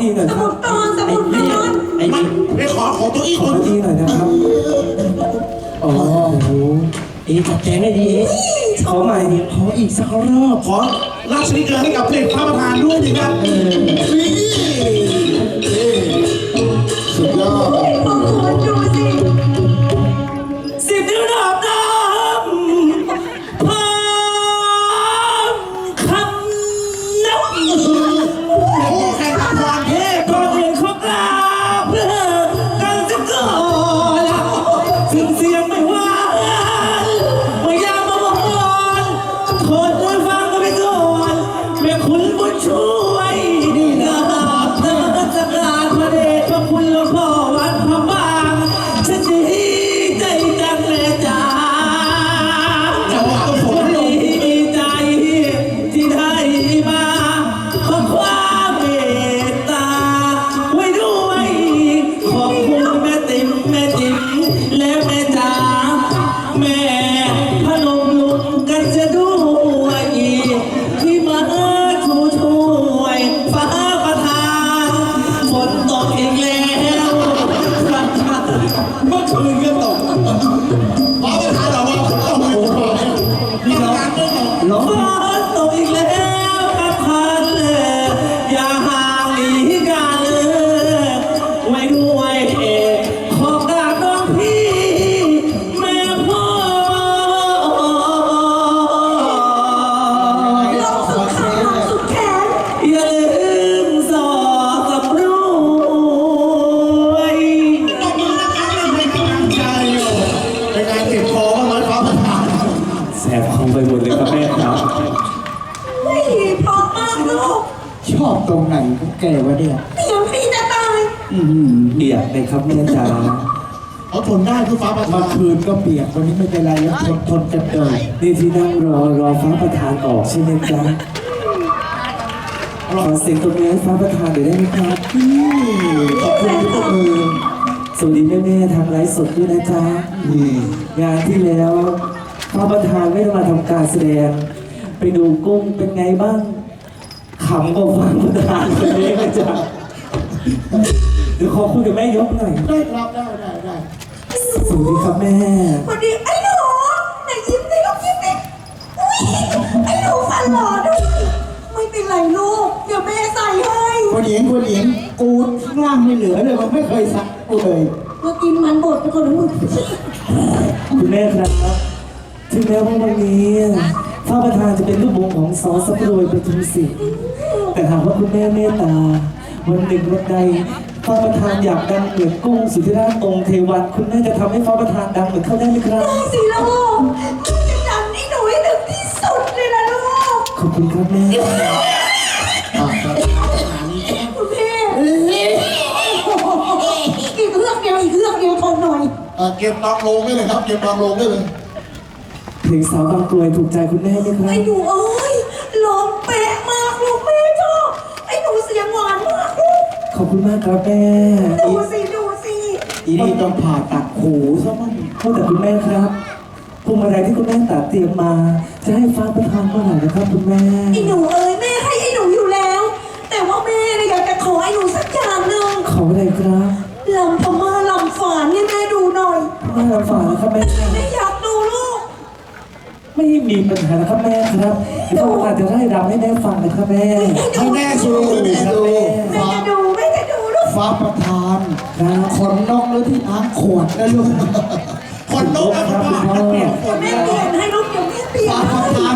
าซื้อเก้าอี้หน่อยสครัมุบดตอนสมุดตอนไอ้ไม่นี่ไปขอของตัวอีกขคอนเก้าอี้หน่อยนะครับอ๋อโอ้โหเอ๊ะจัดแจงให้ดีเอ๊ะขอใหม่ ขออีกสักรอบ ขอราชนิเกินให้กับเพลงพระประธานด้วยนะครั อบตรงไหนของแกวะเนี่ยเสียงดีจะตายอืมเบียดเลยครับแม่จ๋าเขาทนได้คือฟ้าประธาเมื่อนคืนก็เปียกวันนี้ไม่เป็นไรแล้วทนทนกันเดินนี่ที่นั่งรอรอฟ้าประธานออกใช่ไหมจ๊ะขอเสียงตรงนี้ให้ฟ้าประธานเดี๋ยวได้ไหมครับขอบคุณทุกคนสวัสดีแม่ๆทางไลฟ์สดด้วยนะจ๊ะนี่งานที่แล้วพระประธานไม่ได้มาทำการแสดง ไปดูกุ้งเป็นไงบ้าง ขำกว่าฟังประธานคนนี้นะจ๊ะเดี๋ยวขอคุยกับแม่ยกหน่อย ได้ครับได้ได้ได้สวัสดีครับแม่ วันนี้ไอ้หนูไหนยิ้มดิลูกยิ้มดิอุ้ยไอ้หนูฟันหล่อด้วยไม่เป็นไรลูกเดี๋ยวแม่ใส่ให้คนหญิงคนหญิงกูข้างล่างไม่เหลือเลยมันไม่เคยสักกูเลยเมื่อกินมันบดไปคนละมึงคุณแม่ครับ ถึงแม้ว่าวันนี้ พระประธานจะเป็นลูกวงของสอสับรวยประทุมศิษย์แต่หากว่าคุณแม่เมตตา วันหนึ่งวันใดพระประธานอยากดังเหมือนกุ้งสุธิราชองค์เทวันคุณแม่จะทำให้พระประธานดังเหมือนเขาได้ไหมครับ ได้สิลูกลูกจะดันไอ้หนูให้ถึงที่สุดเลยนะลูกขอบคุณครับแม่อะครับคุณพี่อีกเรื่องเดียวอีกเรื่องเดียวทนหน่อยอะเก็บนองลงได้เลยครับ เก็บนองลงได้เลย เพลงสาวบางกรวยถูกใจคุณแม่ไหมครัไอ้บหนูเอ้ยร้องเป๊ะมากลูกแม่ชอบไอ้หนูเสียงหวานมากลูกขอบคุณมากครับแม่ดูสิดูสิอีนี่ต้องผ่าตัดหูซะมั้งพูดแต่คุณแม่ครับพวงมาลัยที่คุณแม่ตัดเตรียมมา จะให้ฟ้าประทานเมื่อไหร่นะครับคุณแม่ ไอ้หนูเอ้ยแม่ให้ไอ้หนูอยู่แล้ว แต่ว่าแม่เนี่ยอยากจะขอไอ้หนูสักอย่างหนึ่งขออะไรครับลำพม่าลำฝานให้แม่ดูหน่อย แม่ลำฝากนะครับแม่ แม่อยากดูลูก ไม่มีปัญหานะครับแม่ครับเดี๋ยวพ่อจะได้รำให้แม่ฟังนะครับแม่ให้แม่ชูให้แม่ดูแม่จะดูแม่จะดูลูกฟ้าประธานครับขนนกหรือที่น้ำขวดนะลูกคนนกนะคุณพ่อเปลี่ยนคนแม่นะเปลี่ยนให้ลูกเดี๋ยวแม่เปลี่ยนฟ้าปให้ระธาน